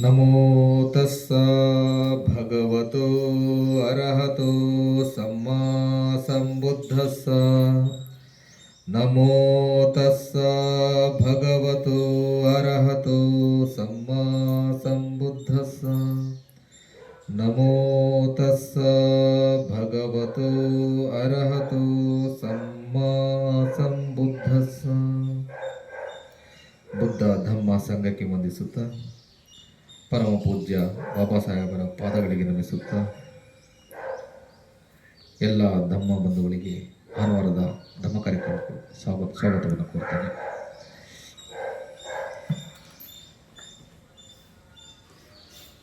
ನಮೋ ತಸ್ಸ ಭಗವತೋ ಅರ್ಹತೋ ಸಮ್ಮಾ ಸಂಬುದ್ಧಸ್ಸ ನಮೋ ತಸ್ಸ ಭಗವತೋ ಅರ್ಹತೋ ಸಮ್ಮಾ ಸಂಬುದ್ಧಸ್ಸ ನಮೋ ತಸ್ಸ ಭಗವತೋ ಅರ್ಹತೋ ಸಮ್ಮಾ ಸಂಬುದ್ಧಸ್ಸ ಬುದ್ಧ ಧಮ್ಮ ಸಂಘಕ್ಕೆ ವಂದಿಸುತ್ತಾ ಪರಮ ಪೂಜ್ಯ ಬಾಬಾ ಸಾಹೇಬರ ಪಾದಗಳಿಗೆ ನಮಿಸುತ್ತಾ ಎಲ್ಲ ಧಮ್ಮ ಬಂಧುಗಳಿಗೆ ಭಾನುವಾರದ ಧಮ್ಮ ಕಾರ್ಯಕ್ರಮಕ್ಕೆ ಸ್ವಾಗತ ಸ್ವಾಗತವನ್ನು ಕೋರ್ತೇನೆ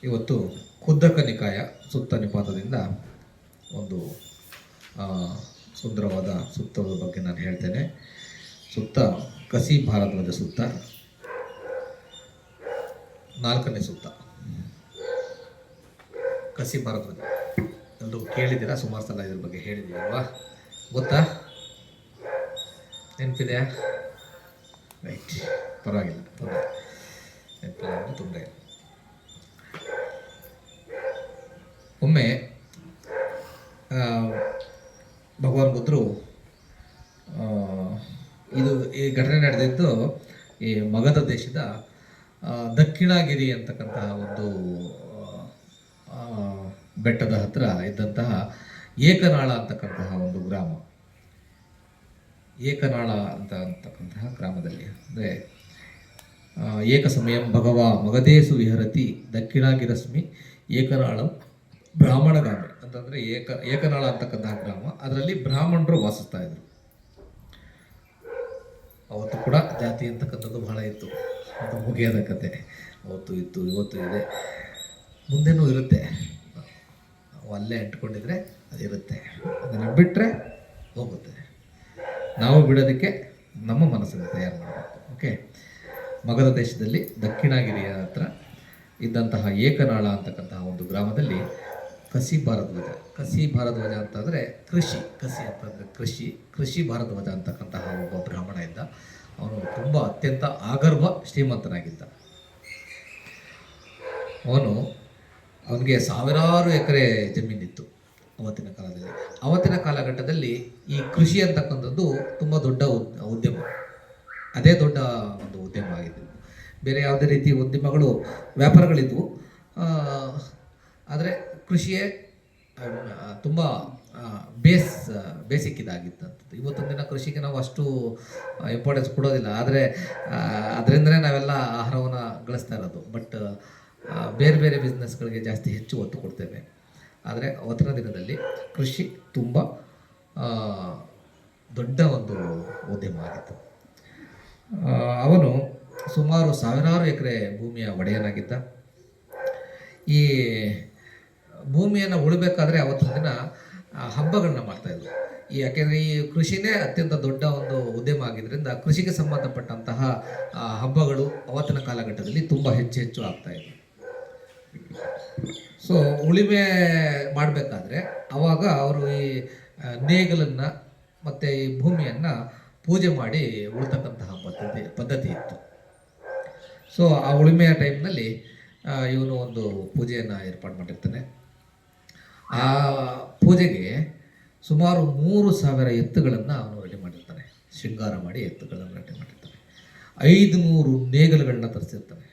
ಇವತ್ತು ಖುದ್ದಕ ನಿಕಾಯ ಸುತ್ತ ನಿಪಾತದಿಂದ ಒಂದು ಸುಂದರವಾದ ಸುತ್ತದ ಬಗ್ಗೆ ನಾನು ಹೇಳ್ತೇನೆ. ಸುತ್ತ ಕಸಿ ಭಾರತದ ಸುತ್ತ. ನಾಲ್ಕನೇ ಸುತ್ತ. ಕಸಿ ಭಾರತದ ಎಲ್ಲರೂ ಕೇಳಿದ್ದೀರಾ? ಸುಮಾರು ಸಲ ಇದ್ರ ಬಗ್ಗೆ ಹೇಳಿದ್ದೀರಲ್ವಾ? ಗೊತ್ತಾ? ನೆನಪಿದೆ ರೈಟ್. ಪರವಾಗಿಲ್ಲ ತೊಂದರೆ ನೆನಪಿಲ್ಲ ಅಂದರೆ ತೊಂದರೆ ಇಲ್ಲ. ಒಮ್ಮೆ ಭಗವಾನ್ ಬುದ್ಧರು ಇದು ಈ ಘಟನೆ ನಡೆದಿದ್ದು ಈ ಮಗಧ ದೇಶದ ದಕ್ಷಿಣಗಿರಿ ಅಂತಕ್ಕಂತಹ ಒಂದು ಬೆಟ್ಟದ ಹತ್ರ ಇದ್ದಂತಹ ಏಕನಾಳ ಅಂತಕ್ಕಂತಹ ಒಂದು ಗ್ರಾಮ. ಏಕನಾಳ ಅಂತ ಅಂತಕ್ಕಂತಹ ಗ್ರಾಮದಲ್ಲಿ ಅಂದರೆ ಏಕ ಸಮಯಂ ಭಗವ ಮಗದೇಸು ವಿಹರತಿ ದಕ್ಷಿಣಾಗಿರಸ್ಮಿ ಬ್ರಾಹ್ಮಣ ಗ್ರಾಮ ಅಂತಂದರೆ ಏಕ, ಏಕನಾಳ ಅಂತಕ್ಕಂತಹ ಗ್ರಾಮ. ಅದರಲ್ಲಿ ಬ್ರಾಹ್ಮಣರು ವಾಸಿಸ್ತಾ ಇದ್ರು. ಅವತ್ತು ಕೂಡ ಜಾತಿ ಅಂತಕ್ಕಂಥದ್ದು ಬಹಳ ಇತ್ತು. ಅದು ಮುಗಿಯದ ಕತೆ. ಅವತ್ತು ಇತ್ತು, ಇವತ್ತು ಇದೆ. ಮುಂದೆನೂ ಇರುತ್ತೆ. ನಾವು ಅಲ್ಲೇ ಅಂಟ್ಕೊಂಡಿದ್ರೆ ಅದಿರುತ್ತೆ ಅದನ್ನು ಬಿಟ್ಟರೆ ಹೋಗುತ್ತೆ. ನಾವು ಬಿಡೋದಕ್ಕೆ ನಮ್ಮ ಮನಸ್ಸನ್ನು ತಯಾರು ಮಾಡಬೇಕು. ಓಕೆ ಮಗಧ ದೇಶದಲ್ಲಿ ದಕ್ಷಿಣಗಿರಿಯ ಹತ್ರ ಇದ್ದಂತಹ ಏಕನಾಳ ಅಂತಕ್ಕಂತಹ ಒಂದು ಗ್ರಾಮದಲ್ಲಿ ಕಸಿ ಭಾರಧ್ವಜ ಕಸಿ ಭಾರಧ್ವಜ ಅಂತಂದರೆ ಕೃಷಿ. ಕಸಿ ಅಂತಂದರೆ ಕೃಷಿ. ಕೃಷಿ ಭಾರದ್ವಜ ಅಂತಕ್ಕಂತಹ ಒಬ್ಬ ಬ್ರಾಹ್ಮಣ ಇದ್ದ. ಅವನು ತುಂಬ ಅತ್ಯಂತ ಆಗರ್ಭ ಶ್ರೀಮಂತನಾಗಿದ್ದ. ಅವನು ಅವನಿಗೆ ಸಾವಿರಾರು ಎಕರೆ ಜಮೀನಿತ್ತು ಅವತ್ತಿನ ಕಾಲದಲ್ಲಿ. ಅವತ್ತಿನ ಕಾಲಘಟ್ಟದಲ್ಲಿ ಈ ಕೃಷಿ ಅಂತಕ್ಕಂಥದ್ದು ತುಂಬ ದೊಡ್ಡ ಉದ್- ಉದ್ಯಮ. ಅದೇ ದೊಡ್ಡ ಒಂದು ಉದ್ಯಮ ಆಗಿದೆ ಬೇರೆ ಯಾವುದೇ ರೀತಿ ಉದ್ಯಮಗಳು, ವ್ಯಾಪಾರಗಳಿದ್ವು. ಆದರೆ ಕೃಷಿಯೇ ತುಂಬ ಬೇಸ್ ಬೇಸಿಕ್ ಇವತ್ತೊಂದು ದಿನ ಕೃಷಿಗೆ ನಾವು ಅಷ್ಟು ಇಂಪಾರ್ಟೆನ್ಸ್ ಕೊಡೋದಿಲ್ಲ. ಆದರೆ ಅದರಿಂದನೇ ನಾವೆಲ್ಲ ಆಹಾರವನ್ನು ಗಳಿಸ್ತಾ ಇರೋದು. ಬಟ್ ಬೇರೆ ಬೇರೆ ಬಿಸ್ನೆಸ್ಗಳಿಗೆ ಜಾಸ್ತಿ ಹೆಚ್ಚು ಒತ್ತು ಕೊಡ್ತೇವೆ. ಆದರೆ ಅವತ್ತಿನ ದಿನದಲ್ಲಿ ಕೃಷಿ ತುಂಬ ದೊಡ್ಡ ಒಂದು ಉದ್ಯಮ ಆಗಿತ್ತು. ಅವನು ಸುಮಾರು ಸಾವಿರಾರು ಎಕರೆ ಭೂಮಿಯ ಒಡೆಯನಾಗಿದ್ದ. ಈ ಭೂಮಿಯನ್ನು ಉಳಬೇಕಾದ್ರೆ ಅವತ್ತಿನ ದಿನ ಹಬ್ಬಗಳನ್ನ ಮಾಡ್ತಾಯಿದ್ರು ಯಾಕೆಂದರೆ ಈ ಕೃಷಿನೇ ಅತ್ಯಂತ ದೊಡ್ಡ ಒಂದು ಉದ್ಯಮ ಆಗಿದ್ದರಿಂದ ಕೃಷಿಗೆ ಸಂಬಂಧಪಟ್ಟಂತಹ ಹಬ್ಬಗಳು ಅವತ್ತಿನ ಕಾಲಘಟ್ಟದಲ್ಲಿ ತುಂಬ ಹೆಚ್ಚು ಹೆಚ್ಚು ಆಗ್ತಾ ಇದೆ. ಸೊ ಉಳಿಮೆ ಮಾಡಬೇಕಾದ್ರೆ ಅವಾಗ ಅವರು ಈ ನೇಗಲನ್ನು ಮತ್ತು ಈ ಭೂಮಿಯನ್ನು ಪೂಜೆ ಮಾಡಿ ಉಳ್ತಕ್ಕಂತಹ ಪದ್ಧತಿ ಪದ್ಧತಿ ಇತ್ತು. ಸೊ ಆ ಉಳಿಮೆಯ ಟೈಮ್ನಲ್ಲಿ ಇವನು ಒಂದು ಪೂಜೆಯನ್ನು ಏರ್ಪಾಡು ಮಾಡಿರ್ತಾನೆ. ಆ ಪೂಜೆಗೆ ಸುಮಾರು ಮೂರು ಸಾವಿರ ಎತ್ತುಗಳನ್ನು ಅವನು ರೆಡಿ ಮಾಡಿರ್ತಾನೆ. ಶೃಂಗಾರ ಮಾಡಿ ಎತ್ತುಗಳನ್ನು ರೆಡಿ ಮಾಡಿರ್ತಾನೆ. ಐದು ನೂರು ನೇಗಲುಗಳನ್ನ ತರಿಸಿರ್ತಾನೆ.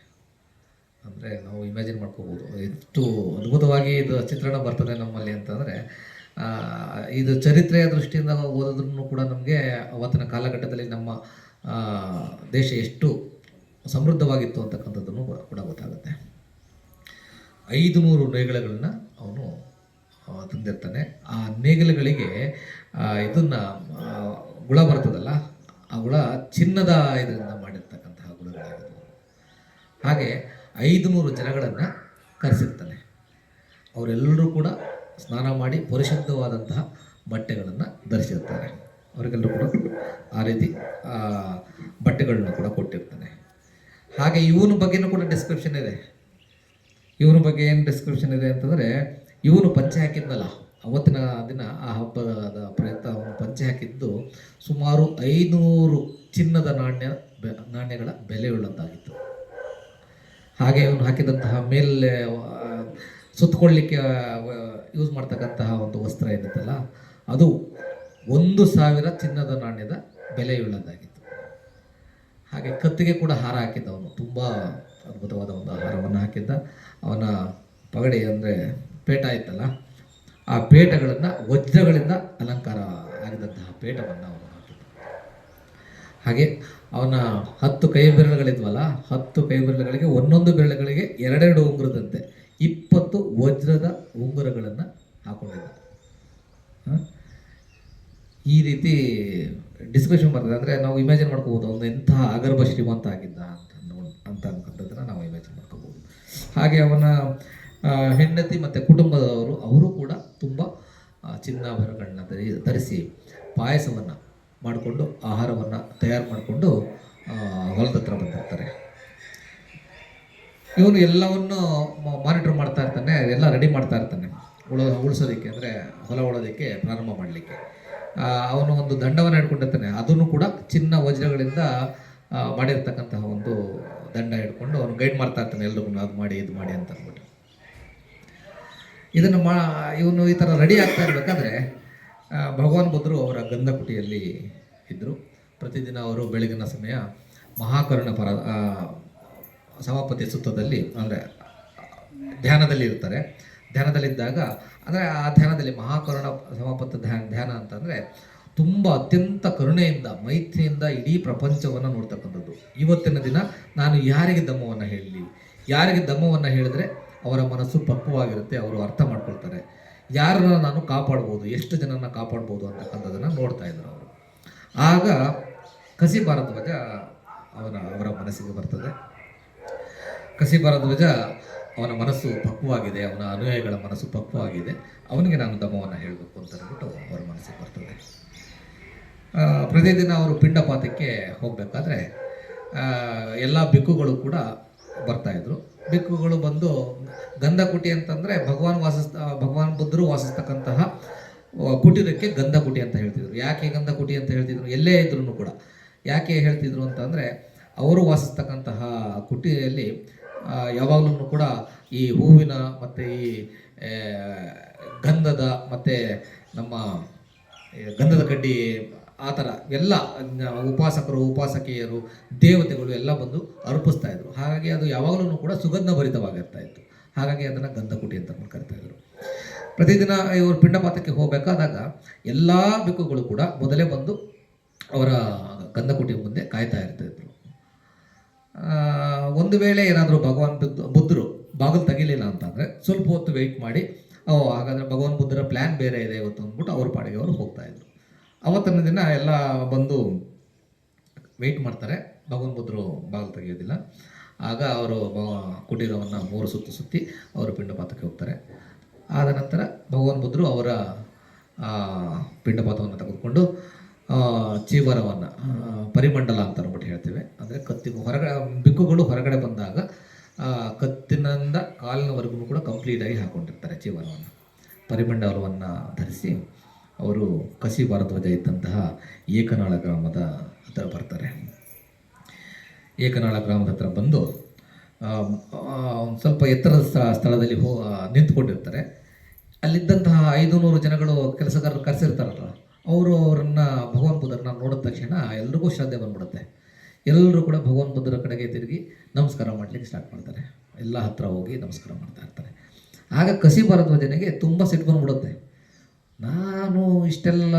ಅಂದರೆ ನಾವು ಇಮ್ಯಾಜಿನ್ ಮಾಡ್ಕೋಬೋದು. ಎಷ್ಟು ಅದ್ಭುತವಾಗಿ ಇದು ಚಿತ್ರಣ ಬರ್ತದೆ ನಮ್ಮಲ್ಲಿ ಅಂತಂದರೆ ಇದು ಚರಿತ್ರೆಯ ದೃಷ್ಟಿಯಿಂದ ಓದಿದ್ರು ಕೂಡ ನಮಗೆ ಅವತ್ತಿನ ಕಾಲಘಟ್ಟದಲ್ಲಿ ನಮ್ಮ ದೇಶ ಎಷ್ಟು ಸಮೃದ್ಧವಾಗಿತ್ತು ಅಂತಕ್ಕಂಥದ್ದನ್ನು ಕೂಡ ಗೊತ್ತಾಗುತ್ತೆ. ಐದು ನೂರು ನೇಗಿಲುಗಳನ್ನ ಅವನು ತಂದಿರ್ತಾನೆ ಆ ನೇಗಿಲುಗಳಿಗೆ ಇದನ್ನು ಗುಳ ಬರ್ತದಲ್ಲ, ಆ ಗುಳ ಚಿನ್ನದ ಇದರಿಂದ ಮಾಡಿರ್ತಕ್ಕಂತಹ ಗುಳಗಳಾಗಿರ್ಬೋದು ಹಾಗೆ ಐದು ನೂರು ಜನಗಳನ್ನು ಕರೆಸಿರ್ತಾನೆ. ಅವರೆಲ್ಲರೂ ಕೂಡ ಸ್ನಾನ ಮಾಡಿ ಪರಿಶುದ್ಧವಾದಂತಹ ಬಟ್ಟೆಗಳನ್ನು ಧರಿಸಿರ್ತಾರೆ. ಅವರಿಗೆಲ್ಲರೂ ಕೂಡ ಆ ರೀತಿ ಬಟ್ಟೆಗಳನ್ನು ಕೂಡ ಕೊಟ್ಟಿರ್ತಾನೆ. ಹಾಗೆ ಇವನ ಬಗ್ಗೆನೂ ಕೂಡ ಡಿಸ್ಕ್ರಿಪ್ಷನ್ ಇದೆ. ಇವನ ಬಗ್ಗೆ ಏನು ಡಿಸ್ಕ್ರಿಪ್ಷನ್ ಇದೆ ಅಂತಂದರೆ ಇವನು ಪಂಚೆ ಹಾಕಿದ್ನಲ್ಲ, ಅವತ್ತಿನ ದಿನ ಆ ಹಬ್ಬದ ಪ್ರಯತ್ನ ಅವನು ಪಂಚೆ ಹಾಕಿದ್ದು ಸುಮಾರು ಐನೂರು ಚಿನ್ನದ ನಾಣ್ಯ ನಾಣ್ಯಗಳ ಬೆಲೆಯುಳ್ಳದ್ದಾಗಿತ್ತು. ಹಾಗೆ ಇವನು ಹಾಕಿದಂತಹ ಮೇಲೆ ಸುತ್ತಕೊಳ್ಳಿಕ್ಕೆ ಯೂಸ್ ಮಾಡ್ತಕ್ಕಂತಹ ಒಂದು ವಸ್ತ್ರ ಏನಿತ್ತಲ್ಲ, ಅದು ಒಂದು ಸಾವಿರ ಚಿನ್ನದ ನಾಣ್ಯದ ಬೆಲೆಯುಳ್ಳದ್ದಾಗಿತ್ತು. ಹಾಗೆ ಕತ್ತಿಗೆ ಕೂಡ ಹಾರ ಹಾಕಿದ್ದ ಅವನು ತುಂಬ ಅದ್ಭುತವಾದ ಒಂದು ಆಹಾರವನ್ನು ಹಾಕಿದ್ದ. ಅವನ ಪಗಡೆ ಅಂದರೆ ಪೇಟ ಇತ್ತಲ್ಲ ಆ ಪೇಟಗಳನ್ನು, ವಜ್ರಗಳಿಂದ ಅಲಂಕಾರ ಆಗಿದಂತಹ ಪೇಟವನ್ನು ಅವನು ಹಾಕಿದ್ದ ಹಾಗೆ ಅವನ ಹತ್ತು ಕೈ ಬೆರಳುಗಳಿದ್ವಲ್ಲ ಹತ್ತು ಕೈ ಬೆರಳುಗಳಿಗೆ ಒಂದೊಂದು ಬೆರಳುಗಳಿಗೆ ಎರಡೆರಡು ಉಂಗುರದಂತೆ ಇಪ್ಪತ್ತು ವಜ್ರದ ಉಂಗುರಗಳನ್ನು ಹಾಕೊಂಡಿದ್ದ? ಈ ರೀತಿ ಡಿಸ್ಕ್ರಿಪ್ಷನ್ ಬರ್ತದೆ ಅಂದರೆ ನಾವು ಇಮ್ಯಾಜಿನ್ ಮಾಡ್ಕೋಬೋದು ಅವನು ಎಂತಹ ಅಗರ್ಭ ಶ್ರೀಮಂತ ಆಗಿದ್ದ ಅಂತ ನೋಡ್ ಅಂತ ನಾವು ಇಮ್ಯಾಜಿನ್ ಮಾಡ್ಕೋಬೋದು ಹಾಗೆ ಅವನ ಹೆಂಡತಿ ಮತ್ತು ಕುಟುಂಬದವರು, ಅವರು ಕೂಡ ತುಂಬ ಚಿನ್ನಾಭರಣಗಳನ್ನ ಧರಿ, ಧರಿಸಿ ಪಾಯಸವನ್ನು ಮಾಡಿಕೊಂಡು, ಆಹಾರವನ್ನು ತಯಾರು ಮಾಡಿಕೊಂಡು ಹೊಲದ ಹತ್ರ ಬಂದಿರ್ತಾರೆ. ಇವನು ಎಲ್ಲವನ್ನು ಮಾನಿಟರ್ ಮಾಡ್ತಾ ಇರ್ತಾನೆ, ಎಲ್ಲ ರೆಡಿ ಮಾಡ್ತಾ ಇರ್ತಾನೆ. ಉಳ, ಉಳಿಸೋದಕ್ಕೆ ಅಂದರೆ ಹೊಲ ಉಳೋದಕ್ಕೆ ಪ್ರಾರಂಭ ಮಾಡಲಿಕ್ಕೆ. ಅವನು ಒಂದು ದಂಡವನ್ನು ಹಿಡ್ಕೊಂಡಿರ್ತಾನೆ. ಅದನ್ನು ಕೂಡ ಚಿನ್ನ ವಜ್ರಗಳಿಂದ ಮಾಡಿರ್ತಕ್ಕಂತಹ ಒಂದು ದಂಡ ಹಿಡ್ಕೊಂಡು ಅವನು ಗೈಡ್ ಮಾಡ್ತಾ ಇರ್ತಾನೆ, ಎಲ್ರಿಗೂ ಅದು ಮಾಡಿ, ಇದು ಮಾಡಿ ಅಂತ ಅಂದ್ಬಿಟ್ಟು. ಇದನ್ನು ಮಾ, ಇವನು ಈ ಥರ ರೆಡಿ ಆಗ್ತಾ ಇರಬೇಕಾದ್ರೆ ಭಗವಾನ್ ಬುದ್ಧರು ಅವರ ಗಂಧಕುಟಿಯಲ್ಲಿ ಇದ್ದರು ಪ್ರತಿದಿನ ಅವರು ಬೆಳಗಿನ ಸಮಯ ಮಹಾಕರುಣ ಪರ ಸಭಾಪತಿ ಸುತ್ತದಲ್ಲಿ, ಅಂದರೆ, ಧ್ಯಾನದಲ್ಲಿ ಇರ್ತಾರೆ. ಧ್ಯಾನದಲ್ಲಿದ್ದಾಗ, ಅಂದರೆ, ಆ ಧ್ಯಾನದಲ್ಲಿ ಮಹಾಕರುಣ ಸಮಾಪತ್ತ ಧ್ಯಾನ ಧ್ಯಾನ ಅಂತಂದರೆ, ತುಂಬ ಅತ್ಯಂತ ಕರುಣೆಯಿಂದ, ಮೈತ್ರಿಯಿಂದ ಇಡೀ ಪ್ರಪಂಚವನ್ನು ನೋಡ್ತಕ್ಕಂಥದ್ದು. ಇವತ್ತಿನ ದಿನ ನಾನು ಯಾರಿಗೆ ದಮ್ಮವನ್ನು ಹೇಳಲಿ? ಯಾರಿಗೆ ದಮ್ಮವನ್ನು ಹೇಳಿದ್ರೆ ಅವರ ಮನಸ್ಸು ಪಕ್ವವಾಗಿರುತ್ತೆ, ಅವರು ಅರ್ಥ ಮಾಡ್ಕೊಳ್ತಾರೆ. ಯಾರನ್ನ ನಾನು ಕಾಪಾಡ್ಬೋದು, ಎಷ್ಟು ಜನನ ಕಾಪಾಡ್ಬೋದು ಅಂತಕ್ಕಂಥದ್ದನ್ನು ನೋಡ್ತಾ ಇದ್ರು ಅವರು. ಆಗ ಕಸಿ ಭಾರದ್ವಜ ಅವನ, ಅವರ ಮನಸ್ಸಿಗೆ ಬರ್ತದೆ. ಕಸಿ ಭಾರದ್ವಜ ಅವನ ಮನಸ್ಸು ಪಕ್ವವಾಗಿದೆ, ಅವನ ಅನುಯಾಯಿಗಳ ಮನಸ್ಸು ಪಕ್ವವಾಗಿದೆ. ಅವನಿಗೆ ನಾನು ದಮವನ್ನು ಹೇಳಬೇಕು ಅಂತ ಅಂದ್ಬಿಟ್ಟು ಅವರ ಮನಸ್ಸಿಗೆ ಬರ್ತದೆ. ಪ್ರತಿದಿನ ಅವರು ಪಿಂಡಪಾತಕ್ಕೆ ಹೋಗಬೇಕಾದ್ರೆ ಎಲ್ಲ ಬಿಕ್ಕುಗಳು ಕೂಡ ಬರ್ತಾಯಿದ್ರು. ಬಿಕ್ಕುಗಳು ಬಂದು ಗಂಧಕುಟಿ ಅಂತಂದರೆ ಭಗವಾನ್ ವಾಸಿಸ್ ಭಗವಾನ್ ಬುದ್ಧರು ವಾಸಿಸ್ತಕ್ಕಂತಹ ಕುಟೀರಕ್ಕೆ ಗಂಧಕುಟಿ ಅಂತ ಹೇಳ್ತಿದ್ರು. ಯಾಕೆ ಗಂಧಕುಟಿ ಅಂತ ಹೇಳ್ತಿದ್ರು? ಎಲ್ಲೇ ಇದ್ರೂ ಕೂಡ. ಯಾಕೆ ಹೇಳ್ತಿದ್ರು ಅಂತಂದರೆ, ಅವರು ವಾಸಿಸ್ತಕ್ಕಂತಹ ಕುಟಿಯಲ್ಲಿ ಯಾವಾಗಲೂ ಕೂಡ ಈ ಹೂವಿನ ಮತ್ತು ಈ ಗಂಧದ ಮತ್ತು ನಮ್ಮ ಗಂಧದ ಕಡ್ಡಿ ಆ ಥರ ಎಲ್ಲ ಉಪಾಸಕರು, ಉಪಾಸಕಿಯರು, ದೇವತೆಗಳು ಎಲ್ಲ ಬಂದು ಅರ್ಪಿಸ್ತಾ ಇದ್ರು. ಹಾಗಾಗಿ ಅದು ಯಾವಾಗಲೂ ಕೂಡ ಸುಗಂಧ ಭರಿತವಾಗಿರ್ತಾ ಇತ್ತು. ಹಾಗಾಗಿ ಅದನ್ನು ಗಂಧಕುಟಿ ಅಂತ ಕರಿತಾ ಇದ್ರು. ಪ್ರತಿದಿನ ಇವರು ಪಿಂಡಪಾತಕ್ಕೆ ಹೋಗಬೇಕಾದಾಗ ಎಲ್ಲ ಬೆಕ್ಕುಗಳು ಕೂಡ ಮೊದಲೇ ಬಂದು ಅವರ ಗಂಧಕುಟಿ ಮುಂದೆ ಕಾಯ್ತಾ ಇರ್ತಾ ಇದ್ರು. ಒಂದು ವೇಳೆ ಏನಾದರೂ ಭಗವಾನ್ ಬುದ್ಧ, ಬುದ್ಧರು ಬಾಗಿಲು ತೆಗಿಲಿಲ್ಲ ಅಂತಂದರೆ ಸ್ವಲ್ಪ ಹೊತ್ತು ವೆಯ್ಟ್ ಮಾಡಿ, ಓ, ಹಾಗಾದರೆ ಭಗವಾನ್ ಬುದ್ಧರ ಪ್ಲ್ಯಾನ್ ಬೇರೆ ಇದೆ ಇವತ್ತು ಅಂದ್ಬಿಟ್ಟು ಅವ್ರ ಪಾಡಿಗೆ ಅವರು ಹೋಗ್ತಾ ಇದ್ರು. ಅವತ್ತಿನ ದಿನ ಎಲ್ಲ ಬಂದು ವೆಯ್ಟ್ ಮಾಡ್ತಾರೆ. ಭಗವಾನ್ ಬುದ್ಧರು ಬಾಗಿಲು ತೆಗೆಯೋದಿಲ್ಲ. ಆಗ ಅವರು ಕುಟೀರವನ್ನು ಮೂರು ಸುತ್ತು ಸುತ್ತಿ ಅವರು ಪಿಂಡಪಾತಕ್ಕೆ ಹೋಗ್ತಾರೆ. ಆದ ನಂತರ ಭಗವಾನ್ ಬುದ್ಧರು ಅವರ ಪಿಂಡಪಾತವನ್ನು ತೆಗೆದುಕೊಂಡು ಚೀವರವನ್ನು ಪರಿಮಂಡಲ ಅಂತ ಅಂದ್ಬಿಟ್ಟು ಹೇಳ್ತೇವೆ. ಅಂದರೆ ಕತ್ತಿ ಹೊರಗಡೆ, ಬಿಕ್ಕುಗಳು ಹೊರಗಡೆ ಬಂದಾಗ ಕತ್ತಿನಿಂದ ಕಾಲಿನವರೆಗೂ ಕೂಡ ಕಂಪ್ಲೀಟಾಗಿ ಹಾಕ್ಕೊಂಡಿರ್ತಾರೆ ಚೀವರವನ್ನು. ಪರಿಮಂಡಲವನ್ನು ಧರಿಸಿ. ಅವರು ಕಸಿ ಭಾರದ್ವಾಜ ಇದ್ದಂತಹ ಏಕನಾಳ ಗ್ರಾಮದ ಹತ್ರ ಬರ್ತಾರೆ. ಏಕನಾಳ ಗ್ರಾಮದ ಹತ್ರ ಬಂದು ಸ್ವಲ್ಪ ಎತ್ತರದ ಸ್ಥ- ಸ್ಥಳದಲ್ಲಿ ಹೋ ನಿಂತುಕೊಂಡಿರ್ತಾರೆ. ಅಲ್ಲಿದ್ದಂತಹ ಐದು ನೂರು ಜನಗಳು ಕೆಲಸಗಾರರು ಕರೆಸಿರ್ತಾರಲ್ಲ, ಅವರು ಅವರನ್ನು ಭಗವಾನ್ ಬುದ್ಧರನ್ನ ನೋಡಿದ ತಕ್ಷಣ ಎಲ್ರಿಗೂ ಶ್ರದ್ಧೆ ಬಂದ್ಬಿಡುತ್ತೆ. ಎಲ್ಲರೂ ಕೂಡ ಭಗವಾನ್ ಬುದ್ಧರ ಕಡೆಗೆ ತಿರುಗಿ ನಮಸ್ಕಾರ ಮಾಡಲಿಕ್ಕೆ ಸ್ಟಾರ್ಟ್ ಮಾಡ್ತಾರೆ. ಎಲ್ಲ ಹತ್ರ ಹೋಗಿ ನಮಸ್ಕಾರ ಮಾಡ್ತಾ ಇರ್ತಾರೆ. ಆಗ ಕಸಿ ಭಾರದ್ವಾಜನಿಗೆ ತುಂಬ ಸಿಟ್ಟು ಬಂದ್ಬಿಡುತ್ತೆ. ನಾನು ಇಷ್ಟೆಲ್ಲ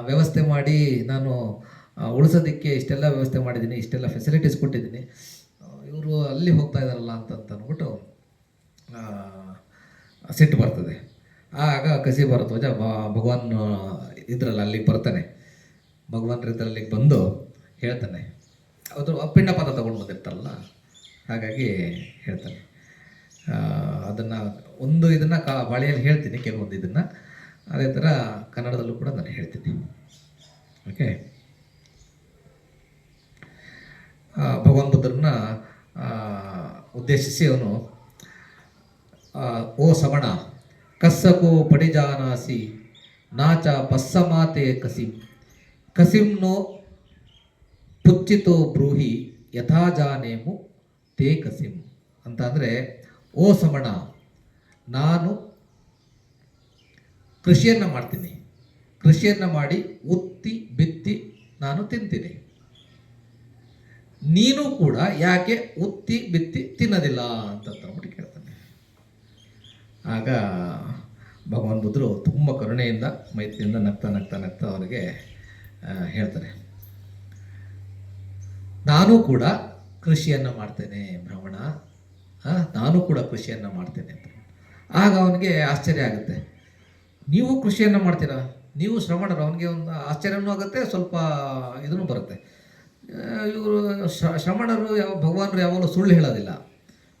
ವ್ಯವಸ್ಥೆ ಮಾಡಿ ನಾನು ಉಳಿಸೋದಕ್ಕೆ ಇಷ್ಟೆಲ್ಲ ವ್ಯವಸ್ಥೆ ಮಾಡಿದ್ದೀನಿ, ಇಷ್ಟೆಲ್ಲ ಫೆಸಿಲಿಟೀಸ್ ಕೊಟ್ಟಿದ್ದೀನಿ. ಇವರು ಅಲ್ಲಿ ಹೋಗ್ತಾ ಇದ್ದಾರಲ್ಲ ಅಂತ ಅಂದ್ಬಿಟ್ಟು ಸಿಟ್ಟು ಬರ್ತದೆ. ಆಗ ಕಸಿ ಬರುತ್ತೆ ಭ- ಭಗವಾನ್ ಇದ್ರಲ್ಲ ಅಲ್ಲಿಗೆ ಬರ್ತಾನೆ. ಭಗವಾನ್ ಇದ್ರಲ್ಲಿಗೆ ಬಂದು ಹೇಳ್ತಾನೆ. ಅದು ಪಿಂಡಪಾತ ತಗೊಂಡು ಬಂದಿರ್ತಾರಲ್ಲ, ಹಾಗಾಗಿ ಹೇಳ್ತಾನೆ. ಅದನ್ನು ಒಂದು ಇದನ್ನು ಕಾ, ಬಾಳೆಯಲ್ಲಿ ಹೇಳ್ತೀನಿ, ಕೆಲವೊಂದು ಇದನ್ನು. ಅದೇ ಥರ ಕನ್ನಡದಲ್ಲೂ ಕೂಡ ನಾನು ಹೇಳ್ತೀನಿ. ಓಕೆ ಭಗವಾನ್ ಬುದ್ಧರನ್ನ ಉದ್ದೇಶಿಸಿ ಅವನು ಓ ಸಮಣ, ಕಸ್ಸಕೋ ಪಡಿಜಾನಾಸಿ, ನಾಚ ಪಸ್ಸಮಾತೆ ಕಸಿಂ, ಕಸಿಂನೋ ಪುಚ್ಚಿತೋ ಬ್ರೂಹಿ, ಯಥಾ ಜಾನೇಮು ತೇ ಕಸಿಂ. ಅಂತ ಅಂದರೆ, ಓ ಸಮಣ, ನಾನು ಕೃಷಿಯನ್ನು ಮಾಡ್ತೀನಿ. ಕೃಷಿಯನ್ನು ಮಾಡಿ ಉತ್ತಿ ಬಿತ್ತಿ ನಾನು ತಿಂತೀನಿ. ನೀನು ಕೂಡ ಯಾಕೆ ಉತ್ತಿ ಬಿತ್ತಿ ತಿನ್ನೋದಿಲ್ಲ ಅಂತ ಅಂದ್ಬಿಟ್ಟು ಕೇಳ್ತಾನೆ. ಆಗ ಭಗವಾನ್ ಬುದ್ಧರು ತುಂಬ ಕರುಣೆಯಿಂದ, ಮೈತ್ರಿಯಿಂದ ನಗ್ತಾ ನಗ್ತಾ ನಗ್ತಾ ಅವರಿಗೆ ಹೇಳ್ತಾರೆ. ನಾನು ಕೂಡ ಕೃಷಿಯನ್ನು ಮಾಡ್ತೇನೆ ಭ್ರಮಣ ನಾನು ಕೂಡ ಕೃಷಿಯನ್ನು ಮಾಡ್ತೇನೆ ಅಂತ. ಆಗ ಅವನಿಗೆ ಆಶ್ಚರ್ಯ ಆಗುತ್ತೆ. ನೀವು ಕೃಷಿಯನ್ನು ಮಾಡ್ತೀರಾ? ನೀವು ಶ್ರಮಣರು ಅವನಿಗೆ ಒಂದು ಆಶ್ಚರ್ಯನೂ ಆಗುತ್ತೆ, ಸ್ವಲ್ಪ ಇದನ್ನು ಬರುತ್ತೆ. ಇವರು ಶ್ರಮಣರು ಯಾವ, ಭಗವಾನರು ಯಾವಾಗಲೂ ಸುಳ್ಳು ಹೇಳೋದಿಲ್ಲ.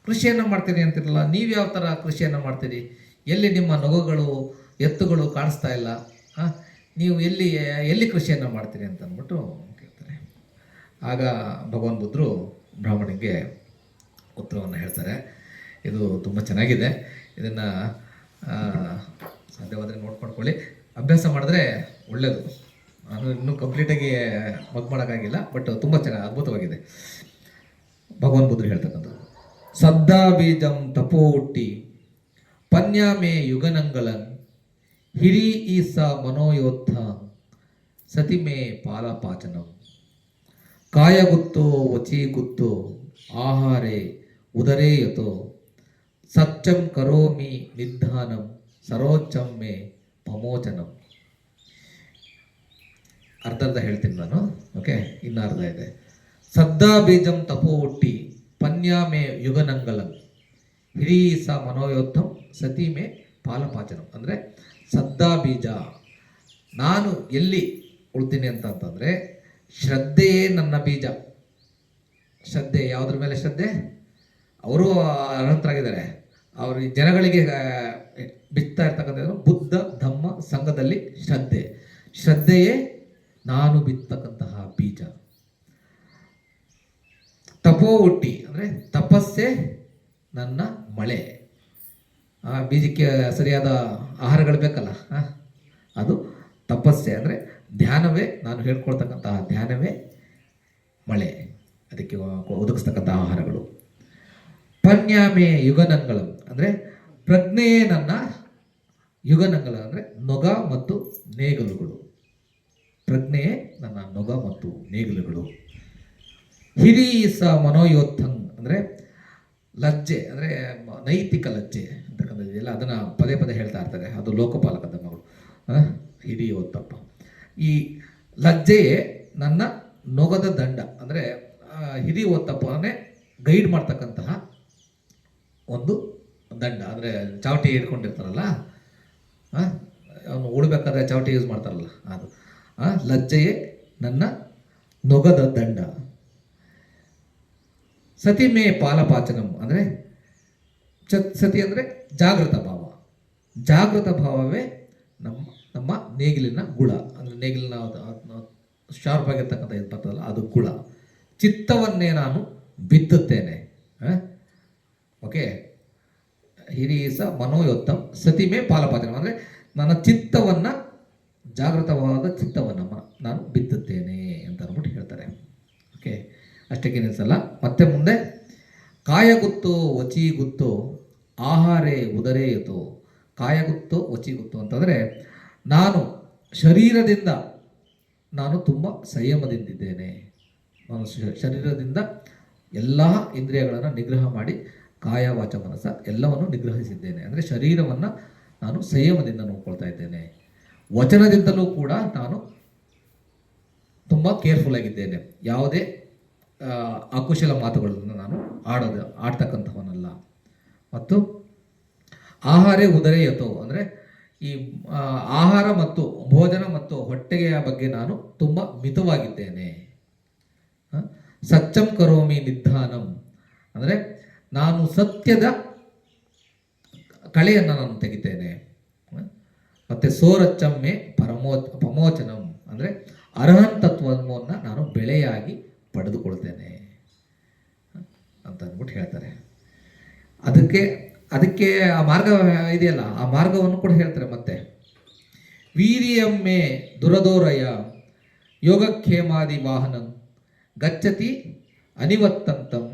ಕೃಷಿಯನ್ನು ಮಾಡ್ತೀರಿ ಅಂತಿರಲ್ಲ, ನೀವು ಯಾವ ಥರ ಕೃಷಿಯನ್ನು ಮಾಡ್ತೀರಿ? ಎಲ್ಲಿ ನಿಮ್ಮ ನೊಗಗಳು, ಎತ್ತುಗಳು ಕಾಣಿಸ್ತಾ ಇಲ್ಲ? ನೀವು ಎಲ್ಲಿ ಎಲ್ಲಿ ಕೃಷಿಯನ್ನು ಮಾಡ್ತೀರಿ ಅಂತ ಅಂದ್ಬಿಟ್ಟು ಕೇಳ್ತಾರೆ. ಆಗ ಭಗವಾನ್ ಬುದ್ಧರು ಬ್ರಾಹ್ಮಣಿಗೆ ಉತ್ತರವನ್ನು ಹೇಳ್ತಾರೆ. ಇದು ತುಂಬ ಚೆನ್ನಾಗಿದೆ. ಇದನ್ನು ಸಾಧ್ಯವಾದರೆ ನೋಡ್ಕೊಂಡ್ಕೊಳ್ಳಿ ಅಭ್ಯಾಸ ಮಾಡಿದ್ರೆ ಒಳ್ಳೆಯದು ನಾನು ಇನ್ನೂ ಕಂಪ್ಲೀಟಾಗಿ ಮಗ್ ಮಾಡೋಕ್ಕಾಗಿಲ್ಲ ಬಟ್ ತುಂಬ ಚೆನ್ನಾಗಿ, ಅದ್ಭುತವಾಗಿದೆ. ಭಗವಾನ್ ಬುದ್ಧರು ಹೇಳ್ತಕ್ಕಂಥದ್ದು. ಸದ್ದಾ ಬೀಜಂ ತಪೋಟ್ಟಿ ಪನ್ಯಾಮೆ ಯುಗನಂಗಲನ್ ಹಿರಿ ಈಸ ಮನೋಯೋತ್ಥ ಸತಿಮೆ ಪಾಲಪಾಚನಂ ಕಾಯಗುತ್ತೋ ವಚೀಗುತ್ತೋ ಆಹಾರೇ ಉದರೇ ಯತೋ ಸಚ್ಚಂ ಕರೋಮಿ ನಿಧಾನಂ. ಸರೋಚ್ಚಂ ಮೇ ಪಮೋಚನಂ ಅರ್ಧ ಅರ್ಧ ಹೇಳ್ತೀನಿ ನಾನು ಓಕೆ ಇನ್ನು ಅರ್ಧ ಇದೆ. ಸದ್ದಾ ಬೀಜಂ ತಪೋ ಹುಟ್ಟಿ ಪನ್ಯಾಮೆ ಯುಗನಂಗಲಂ. ಹಿರೀ ಸ ಸತಿ ಮೇ ಪಾಲಪಾಚನಂ. ಅಂದರೆ ಸದ್ದಾ ಬೀಜ, ನಾನು ಎಲ್ಲಿ ಉಳ್ತೀನಿ ಅಂತ ಅಂತಂದರೆ ಶ್ರದ್ಧೆಯೇ ನನ್ನ ಬೀಜ. ಶ್ರದ್ಧೆ, ಯಾವುದ್ರ ಮೇಲೆ ಶ್ರದ್ಧೆ? ಅವರು ಅನಂತರಾಗಿದ್ದಾರೆ. ಅವರು ಜನಗಳಿಗೆ ಬಿತ್ತಾ ಇರ್ತಕ್ಕಂಥದ್ದು ಬುದ್ಧ, ಧಮ್ಮ ಸಂಘದಲ್ಲಿ ಶ್ರದ್ಧೆ. ಶ್ರದ್ಧೆಯೇ ನಾನು ಬಿತ್ತಕ್ಕಂತಹ ಬೀಜ. ತಪೋ ಹುಟ್ಟಿ, ಅಂದರೆ ತಪಸ್ಸೆ ನನ್ನ ಮಳೆ. ಆ ಬೀಜಕ್ಕೆ ಸರಿಯಾದ ಆಹಾರಗಳು ಬೇಕಲ್ಲ ಅದು ತಪಸ್ಸೆ, ಅಂದರೆ ಧ್ಯಾನವೇ, ನಾನು ಹೇಳ್ಕೊಳ್ತಕ್ಕಂತಹ ಧ್ಯಾನವೇ ಮಳೆ. ಅದಕ್ಕೆ ಒದಗಿಸ್ತಕ್ಕಂಥ ಆಹಾರಗಳು. ಪನ್ಯಾಮೆ ಯುಗನಂಗಳಂ, ಅಂದರೆ ಪ್ರಜ್ಞೆಯೇ ನನ್ನ ಯುಗನಂಗಳ ಅಂದರೆ ನೊಗ ಮತ್ತು ನೇಗಲುಗಳು. ಪ್ರಜ್ಞೆಯೇ ನನ್ನ ನೊಗ ಮತ್ತು ನೇಗಲುಗಳು. ಹಿರೀಸ ಮನೋಯೋತ್ಥಂ ಅಂದರೆ ಲಜ್ಜೆ ಅಂದರೆ ನೈತಿಕ ಲಜ್ಜೆ ಅಂತಕ್ಕಂಥದ್ದೆಲ್ಲ ಅದನ್ನು ಪದೇ ಪದೇ ಹೇಳ್ತಾ ಇರ್ತಾರೆ. ಅದು ಲೋಕಪಾಲಕದ ಮಗಳು. ಹಿಡಿಯೋತ್ತಪ್ಪ ಹಿರಿಯೋತ್ತಪ್ಪ. ಈ ಲಜ್ಜೆಯೇ ನನ್ನ ನೊಗದ ದಂಡ ಅಂದರೆ ಹಿರಿ ಗೈಡ್ ಮಾಡ್ತಕ್ಕಂತಹ ಒಂದು ದಂಡ. ಅಂದರೆ ಚಾವಟಿ ಹಿಡ್ಕೊಂಡಿರ್ತಾರಲ್ಲ ಅವನು ಓಡಬೇಕಾದ್ರೆ ಚಾವಟಿ ಯೂಸ್ ಮಾಡ್ತಾರಲ್ಲ, ಅದು. ಲಜ್ಜೆಯೇ ನನ್ನ ನೊಗದ ದಂಡ. ಸತಿಮೇ ಪಾಲಪಾಚನಂ ಅಂದರೆ ಚ, ಸತಿ ಅಂದರೆ ಜಾಗೃತ ಭಾವ. ಜಾಗೃತ ಭಾವವೇ ನಮ್ಮ ನಮ್ಮ ನೇಗಿಲಿನ ಗುಳ. ಅಂದರೆ ನೇಗಿಲಿನ ಶಾರ್ಪ್ ಆಗಿರ್ತಕ್ಕಂಥ ಇದು ಬರ್ತದಲ್ಲ, ಅದು ಗುಳ. ಚಿತ್ತವನ್ನೇ ನಾನು ಬಿತ್ತುತ್ತೇನೆ. ಓಕೆ ಹಿರೀಸ ಮನೋಯೋತ್ತಮ್ ಸತಿಮೇ ಪಾಲಪಾತ್ರ. ಅಂದರೆ ನನ್ನ ಚಿತ್ತವನ್ನು, ಜಾಗೃತವಾದ ಚಿತ್ತವನ್ನು ನಾನು ಬಿತ್ತುತ್ತೇನೆ ಅಂತ ಅಂದ್ಬಿಟ್ಟು ಹೇಳ್ತಾರೆ. ಓಕೆ, ಅಷ್ಟಕ್ಕೆ ನಿಲ್ಲಿಸಲ್ಲ ಮತ್ತೆ ಮುಂದೆ, ಕಾಯಗುತ್ತು ವಚಿ ಗುತ್ತು ಆಹಾರೇ ಉದರೇ ಕಾಯಗುತ್ತು ಕಾಯ ವಚಿ ಗುತ್ತು ಅಂತಂದರೆ, ನಾನು ಶರೀರದಿಂದ, ನಾನು ತುಂಬ ಸಂಯಮದಿಂದಿದ್ದೇನೆ. ನಾನು ಶರೀರದಿಂದ ಎಲ್ಲ ಇಂದ್ರಿಯಗಳನ್ನು ನಿಗ್ರಹ ಮಾಡಿ ಕಾಯ ವಾಚ ಮನಸ್ಸ ಎಲ್ಲವನ್ನು ನಿಗ್ರಹಿಸಿದ್ದೇನೆ. ಅಂದರೆ ಶರೀರವನ್ನು ನಾನು ಸಂಯಮದಿಂದ ನೋಡ್ಕೊಳ್ತಾ ಇದ್ದೇನೆ. ವಚನದಿಂದಲೂ ಕೂಡ ನಾನು ತುಂಬ ಕೇರ್ಫುಲ್ ಆಗಿದ್ದೇನೆ. ಯಾವುದೇ ಅಕುಶಲ ಮಾತುಗಳನ್ನು ನಾನು ಆಡೋದು, ಆಡ್ತಕ್ಕಂಥವನಲ್ಲ. ಮತ್ತು ಆಹಾರೇ ಉದರೆಯತೋ ಅಂದರೆ ಈ ಆಹಾರ ಮತ್ತು ಭೋಜನ ಮತ್ತು ಹೊಟ್ಟೆಗೆಯ ಬಗ್ಗೆ ನಾನು ತುಂಬ ಮಿತವಾಗಿದ್ದೇನೆ? ಸಚ್ಚಂ ಕರೋಮಿ ನಿಧಾನಂ. ಅಂದರೆ ನಾನು ಸತ್ಯದ ಕಳೆಯನ್ನು ನಾನು ತೆಗಿತೇನೆ? ಮತ್ತೆ ಸೋರಚ್ಚಮ್ಮೆ ಪರಮೋ ಪಮೋಚನಂ, ಅಂದರೆ ಅರ್ಹಂತತ್ವವನ್ನು ನಾನು ಬೆಳೆಯಾಗಿ ಪಡೆದುಕೊಳ್ತೇನೆ. ಅಂತ ಅಂದ್ಬಿಟ್ಟು ಹೇಳ್ತಾರೆ. ಅದಕ್ಕೆ ಅದಕ್ಕೆ ಆ ಮಾರ್ಗ ಇದೆಯಲ್ಲ, ಆ ಮಾರ್ಗವನ್ನು ಕೂಡ ಹೇಳ್ತಾರೆ ಮತ್ತೆ. ವೀರ್ಯಮ್ಮೆ ದುರದೋರಯ ಯೋಗಕ್ಷೇಮಾದಿ ವಾಹನಂ ಗಚ್ಚತಿ ಅನಿವತ್ತಂತಂ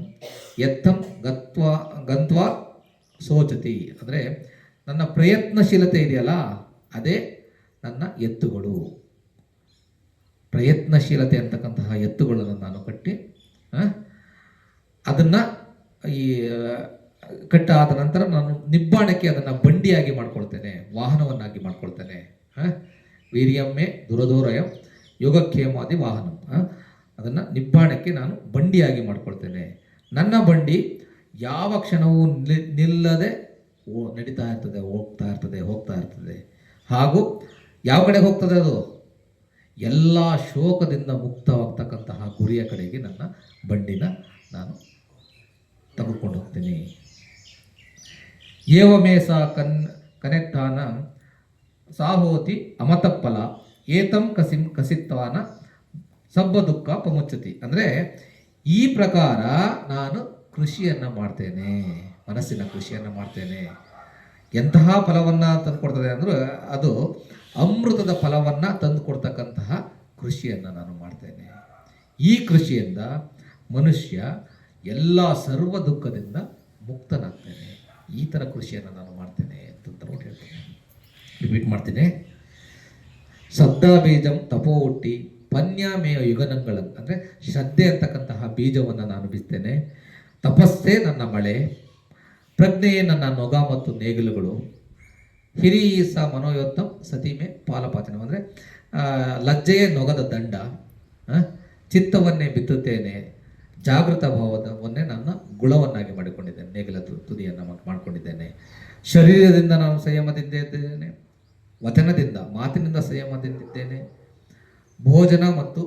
ಎತ್ತಂ ಗತ್ವ, ಗಂತ್ವ ಸೋಚತಿ. ಅಂದರೆ ನನ್ನ ಪ್ರಯತ್ನಶೀಲತೆ ಇದೆಯಲ್ಲ, ಅದೇ ನನ್ನ ಎತ್ತುಗಳು. ಪ್ರಯತ್ನಶೀಲತೆ ಅಂತಕ್ಕಂತಹ ಎತ್ತುಗಳನ್ನು ನಾನು ಕಟ್ಟಿ ಅದನ್ನು ಈ ಕಟ್ಟಾದ ನಂತರ ನಾನು ನಿಬ್ಬಾಣಕ್ಕೆ ಅದನ್ನು ಬಂಡಿಯಾಗಿ ಮಾಡ್ಕೊಳ್ತೇನೆ, ವಾಹನವನ್ನಾಗಿ ಮಾಡ್ಕೊಳ್ತೇನೆ ವೀರ್ಯಮ್ಮೆ ದುರದೋರಯಂ ಯೋಗಕ್ಷೇಮಾದಿ ವಾಹನಂ ಅದನ್ನು ನಿಬ್ಬಾಣಕ್ಕೆ ನಾನು ಬಂಡಿಯಾಗಿ ಮಾಡ್ಕೊಳ್ತೇನೆ. ನನ್ನ ಬಂಡಿ ಯಾವ ಕ್ಷಣವೂ ನಿಲ್- ನಿಲ್ಲದೆ ಓ, ನಡೀತಾ ಇರ್ತದೆ, ಹೋಗ್ತಾ ಇರ್ತದೆ ಹೋಗ್ತಾ ಇರ್ತದೆ. ಹಾಗೂ ಯಾವ ಕಡೆ ಹೋಗ್ತದೆ ಅದು? ಎಲ್ಲ ಶೋಕದಿಂದ ಮುಕ್ತವಾಗ್ತಕ್ಕಂತಹ ಗುರಿಯ ಕಡೆಗೆ ನನ್ನ ಬಂಡಿನ ನಾನು ತೆಗೆದುಕೊಂಡು ಹೋಗ್ತೀನಿ. ಏವಮೇಸ ಕನ್, ಕನೆಕ್ಟಾನ ಸಾಹೋತಿ ಅಮತಪ್ಪಲ ಏತಂ ಕಸಿಂ, ಕಸಿತ್ವಾನ ಸಬ್ಬ ದುಃಖ ಪಮುಚ್ಚತಿ. ಅಂದರೆ ಈ ಪ್ರಕಾರ ನಾನು ಕೃಷಿಯನ್ನು ಮಾಡ್ತೇನೆ, ಮನಸ್ಸಿನ ಕೃಷಿಯನ್ನು ಮಾಡ್ತೇನೆ. ಎಂತಹ ಫಲವನ್ನು ತಂದುಕೊಡ್ತದೆ ಅಂದರೆ ಅದು ಅಮೃತದ ಫಲವನ್ನು ತಂದುಕೊಡ್ತಕ್ಕಂತಹ ಕೃಷಿಯನ್ನು ನಾನು ಮಾಡ್ತೇನೆ. ಈ ಕೃಷಿಯಿಂದ ಮನುಷ್ಯ ಎಲ್ಲ ಸರ್ವ ದುಃಖದಿಂದ ಮುಕ್ತನಾಗ್ತೇನೆ. ಈ ಥರ ಕೃಷಿಯನ್ನು ನಾನು ಮಾಡ್ತೇನೆ ಅಂತ ಹೇಳ್ತೇನೆ. ರಿಪೀಟ್ ಮಾಡ್ತೀನಿ. ಸದ್ದಾ ಬೀಜಂ ತಪೋ ಹುಟ್ಟಿ ಪನ್ಯಾಮೇಯ ಯುಗನಂಗಳ, ಅಂದರೆ ಶ್ರದ್ಧೆ ಅಂತಕ್ಕಂತಹ ಬೀಜವನ್ನು ನಾನು ಬಿಸ್ತೇನೆ. ತಪಸ್ಸೇ ನನ್ನ ಮಳೆ, ಪ್ರಜ್ಞೆಯೇ ನನ್ನ ನೊಗ ಮತ್ತು ನೇಗಿಲುಗಳು. ಹಿರಿಯಸ ಮನೋಯೋತ್ತಮ್ ಸತಿಮೆ ಪಾಲಪಾಚನ ಅಂದರೆ ಲಜ್ಜೆಯೇ ನೊಗದ ದಂಡ ಚಿತ್ತವನ್ನೇ ಬಿತ್ತುತ್ತೇನೆ, ಜಾಗೃತ ಭಾವದವನ್ನೇ ನನ್ನ ಗುಳವನ್ನಾಗಿ ಮಾಡಿಕೊಂಡಿದ್ದೇನೆ, ನೇಗಿಲ ತುದಿಯನ್ನು ಮಾಡ್- ಮಾಡಿಕೊಂಡಿದ್ದೇನೆ. ಶರೀರದಿಂದ ನಾನು ಸಂಯಮದಿಂದ ಇದ್ದೇನೆ ವಚನದಿಂದ, ಮಾತಿನಿಂದ ಸಂಯಮದಿಂದಿದ್ದೇನೆ ಭೋಜನ ಮತ್ತು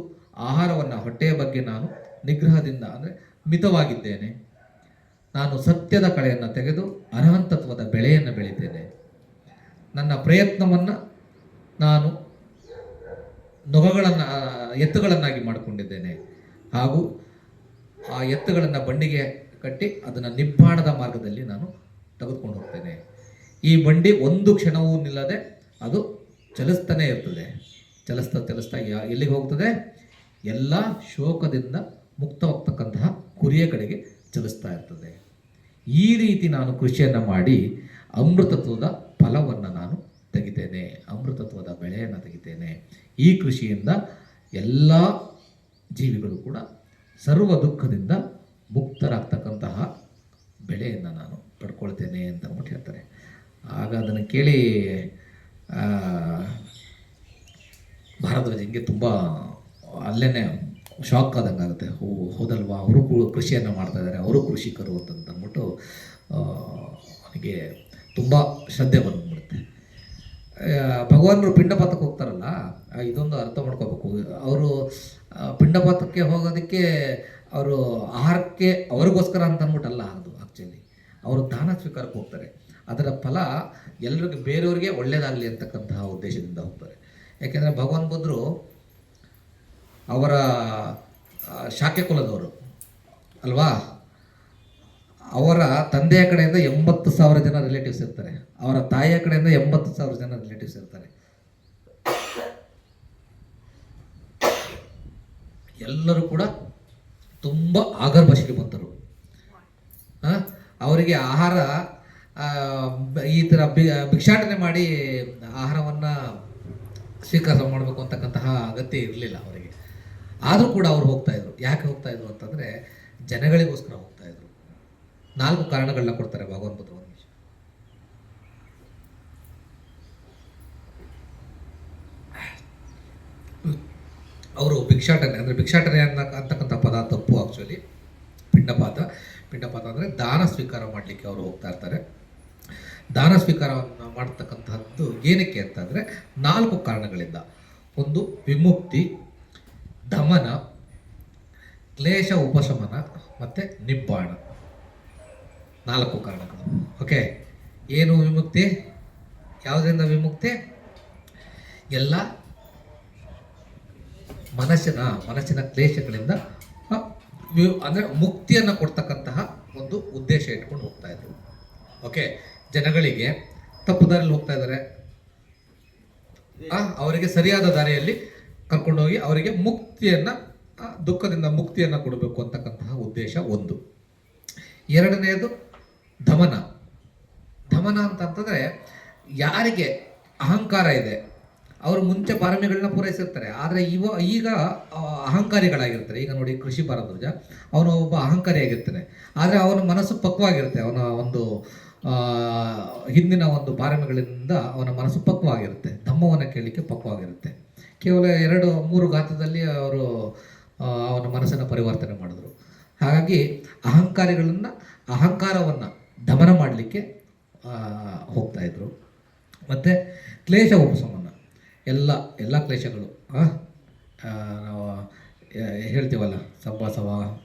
ಆಹಾರವನ್ನು ಹೊಟ್ಟೆಯ ಬಗ್ಗೆ ನಾನು ನಿಗ್ರಹದಿಂದ ಅಂದರೆ ಮಿತವಾಗಿದ್ದೇನೆ. ನಾನು ಸತ್ಯದ ಕಳೆಯನ್ನು ತೆಗೆದು ಅರ್ಹಂತತ್ವದ ಬೆಳೆಯನ್ನು ಬೆಳಿತೇನೆ. ನನ್ನ ಪ್ರಯತ್ನವನ್ನು ನಾನು ನೊಗಗಳನ್ನು ಎತ್ತುಗಳನ್ನಾಗಿ ಮಾಡಿಕೊಂಡಿದ್ದೇನೆ. ಹಾಗೂ ಆ ಎತ್ತುಗಳನ್ನು ಬಂಡಿಗೆ ಕಟ್ಟಿ ಅದನ್ನು ನಿಬ್ಬಾಣದ ಮಾರ್ಗದಲ್ಲಿ ನಾನು ತೆಗೆದುಕೊಂಡು ಹೋಗ್ತೇನೆ. ಈ ಬಂಡಿ ಒಂದು ಕ್ಷಣವೂ ನಿಲ್ಲದೆ ಅದು ಚಲಿಸ್ತಾನೆ ಇರ್ತದೆ. ಚಲಿಸ್ತಾ ಚಲಿಸ್ತಾ ಯಾ ಎಲ್ಲಿಗೆ ಹೋಗ್ತದೆ? ಎಲ್ಲ ಶೋಕದಿಂದ ಮುಕ್ತವಾಗ್ತಕ್ಕಂತಹ ಕುರಿಯ ಕಡೆಗೆ ಚಲಿಸ್ತಾ ಇರ್ತದೆ. ಈ ರೀತಿ ನಾನು ಕೃಷಿಯನ್ನು ಮಾಡಿ ಅಮೃತತ್ವದ ಫಲವನ್ನು ನಾನು ತೆಗಿತೇನೆ. ಅಮೃತತ್ವದ ಬೆಳೆಯನ್ನು ತೆಗಿತೇನೆ. ಈ ಕೃಷಿಯಿಂದ ಎಲ್ಲ ಜೀವಿಗಳು ಕೂಡ ಸರ್ವ ದುಃಖದಿಂದ ಮುಕ್ತರಾಗ್ತಕ್ಕಂತಹ ಬೆಳೆಯನ್ನು ನಾನು ಪಡ್ಕೊಳ್ತೇನೆ ಅಂತ ಅಂದ್ಬಿಟ್ಟು ಹೇಳ್ತಾರೆ. ಆಗ ಅದನ್ನು ಕೇಳಿ ಹಿಂಗೆ ತುಂಬ ಅಲ್ಲೇ ಶಾಕ್ ಆದಂಗೆ ಆಗುತ್ತೆ. ಹೋ, ಹೋದಲ್ವಾ? ಅವರು ಕೃಷಿಯನ್ನು ಮಾಡ್ತಾ ಇದ್ದಾರೆ. ಅವರು ಕೃಷಿಕರು ಅಂತಂದ್ಬಿಟ್ಟು ಅವನಿಗೆ ತುಂಬ ಶ್ರದ್ಧೆ ಬಂದುಬಿಡುತ್ತೆ. ಭಗವಾನರು ಪಿಂಡಪಾತಕ್ಕೆ ಹೋಗ್ತಾರಲ್ಲ ಇದೊಂದು ಅರ್ಥ ಮಾಡ್ಕೋಬೇಕು. ಅವರು ಪಿಂಡಪಾತಕ್ಕೆ ಹೋಗೋದಕ್ಕೆ ಅವರು ಆಹಾರಕ್ಕೆ ಅವ್ರಿಗೋಸ್ಕರ ಅಂತ ಅಂದ್ಬಿಟ್ಟಲ್ಲ ಅದು ಆ್ಯಕ್ಚುಲಿ ಅವರು ದಾನ ಸ್ವೀಕಾರಕ್ಕೆ ಹೋಗ್ತಾರೆ. ಅದರ ಫಲ ಎಲ್ಲರಿಗೂ, ಬೇರೆಯವ್ರಿಗೆ ಒಳ್ಳೆಯದಾಗಲಿ ಅಂತಕ್ಕಂತಹ ಉದ್ದೇಶದಿಂದ ಹೋಗ್ತಾರೆ. ಯಾಕೆಂದರೆ ಭಗವಾನ್ ಬುದ್ಧರು ಅವರ ಶಾಖೆ ಕುಲದವರು, ಅಲ್ವಾ? ಅವರ ತಂದೆಯ ಕಡೆಯಿಂದ ಎಂಬತ್ತು ಸಾವಿರ ಜನ ರಿಲೇಟಿವ್ಸ್ ಇರ್ತಾರೆ. ಅವರ ತಾಯಿಯ ಕಡೆಯಿಂದ ಎಂಬತ್ತು ಸಾವಿರ ಜನ ರಿಲೇಟಿವ್ಸ್ ಇರ್ತಾರೆ. ಎಲ್ಲರೂ ಕೂಡ ತುಂಬ ಆಗರ್ಭ ಶ್ರೀಮಂತರು ಅವರಿಗೆ ಆಹಾರ ಈ ಥರ ಭಿಕ್ಷಾಟನೆ ಮಾಡಿ ಆಹಾರವನ್ನು ಸ್ವೀಕಾರ ಮಾಡಬೇಕು ಅಂತಕ್ಕಂತಹ ಅಗತ್ಯ ಇರಲಿಲ್ಲ ಅವರಿಗೆ. ಆದರೂ ಕೂಡ ಅವ್ರು ಹೋಗ್ತಾ ಇದ್ರು. ಯಾಕೆ ಹೋಗ್ತಾ ಇದ್ರು ಅಂತಂದರೆ ಜನಗಳಿಗೋಸ್ಕರ ಹೋಗ್ತಾ ಇದ್ರು. ನಾಲ್ಕು ಕಾರಣಗಳನ್ನ ಕೊಡ್ತಾರೆ ಬುದ್ಧ ಒಂದು ನಿಮಿಷ ಅವರು ಭಿಕ್ಷಾಟನೆ, ಅಂದರೆ ಭಿಕ್ಷಾಟನೆ ಅನ್ನ ಅಂತಕ್ಕಂಥ ಪದ ತಪ್ಪು ಆ್ಯಕ್ಚುಲಿ ಪಿಂಡಪಾತ. ಪಿಂಡಪಾತ ಅಂದರೆ ದಾನ ಸ್ವೀಕಾರ ಮಾಡಲಿಕ್ಕೆ ಅವರು ಹೋಗ್ತಾ ಇರ್ತಾರೆ. ದಾನ ಸ್ವೀಕಾರವನ್ನು ಮಾಡ್ತಕ್ಕಂತಹದ್ದು ಏನಕ್ಕೆ ಅಂತಂದರೆ ನಾಲ್ಕು ಕಾರಣಗಳಿಂದ. ಒಂದು, ವಿಮುಕ್ತಿ, ದಮನ, ಕ್ಲೇಶ, ಉಪಶಮನ ಮತ್ತು ನಿಬ್ಬಾಣ. ನಾಲ್ಕು ಕಾರಣಗಳು. ಓಕೆ ಏನು ವಿಮುಕ್ತಿ? ಯಾವುದರಿಂದ ವಿಮುಕ್ತಿ? ಎಲ್ಲ ಮನಸ್ಸಿನ ಮನಸ್ಸಿನ ಕ್ಲೇಶಗಳಿಂದ ಅಂದರೆ ಮುಕ್ತಿಯನ್ನು ಕೊಡ್ತಕ್ಕಂತಹ ಒಂದು ಉದ್ದೇಶ ಇಟ್ಕೊಂಡು ಹೋಗ್ತಾ ಇದ್ರು ಓಕೆ ಜನಗಳಿಗೆ ತಪ್ಪು ದಾರಿಯಲ್ಲಿ ಹೋಗ್ತಾ ಇದ್ದಾರೆ. ಅವರಿಗೆ ಸರಿಯಾದ ದಾರಿಯಲ್ಲಿ ಕರ್ಕೊಂಡೋಗಿ ಅವರಿಗೆ ಮುಕ್ತಿಯನ್ನ ದುಃಖದಿಂದ ಮುಕ್ತಿಯನ್ನ ಕೊಡಬೇಕು ಅಂತಕ್ಕಂತಹ ಉದ್ದೇಶ ಒಂದು. ಎರಡನೆಯದು ಧಮನ ಧಮನ ಅಂತಂತಂದ್ರೆ ಯಾರಿಗೆ ಅಹಂಕಾರ ಇದೆ, ಅವರು ಮುಂಚೆ ಪಾರಮಿಗಳನ್ನ ಪೂರೈಸಿರ್ತಾರೆ, ಆದರೆ ಇವ, ಈಗ ಅಹಂಕಾರಿಗಳಾಗಿರ್ತಾರೆ. ಈಗ ನೋಡಿ ಕೃಷಿ ಭಾರದ್ವಾಜ ಅವನು ಒಬ್ಬ ಅಹಂಕಾರಿಯಾಗಿರ್ತಾನೆ. ಆದರೆ ಅವನ ಮನಸ್ಸು ಪಕ್ವಾಗಿರುತ್ತೆ, ಅವನ ಒಂದು ಹಿಂದಿನ ಒಂದು ಪಾರಮ್ಯಗಳಿಂದ ಅವನ ಮನಸ್ಸು ಪಕ್ವವಾಗಿರುತ್ತೆ ಧಮ್ಮವನ್ನು ಕೇಳಲಿಕ್ಕೆ ಪಕ್ವವಾಗಿರುತ್ತೆ ಕೇವಲ ಎರಡು, ಮೂರು ಗಾತ್ರದಲ್ಲಿ ಅವರು ಅವನ ಮನಸ್ಸನ್ನು ಪರಿವರ್ತನೆ ಮಾಡಿದ್ರು. ಹಾಗಾಗಿ ಅಹಂಕಾರಿಗಳನ್ನು, ಅಹಂಕಾರವನ್ನು ದಮನ ಮಾಡಲಿಕ್ಕೆ ಹೋಗ್ತಾ ಇದ್ರು. ಮತ್ತು ಕ್ಲೇಶ ಉಪಶಮನ. ಎಲ್ಲ ಎಲ್ಲ ಕ್ಲೇಶಗಳು ನಾವು ಹೇಳ್ತೀವಲ್ಲ ಸಬ್ಬಾಸವ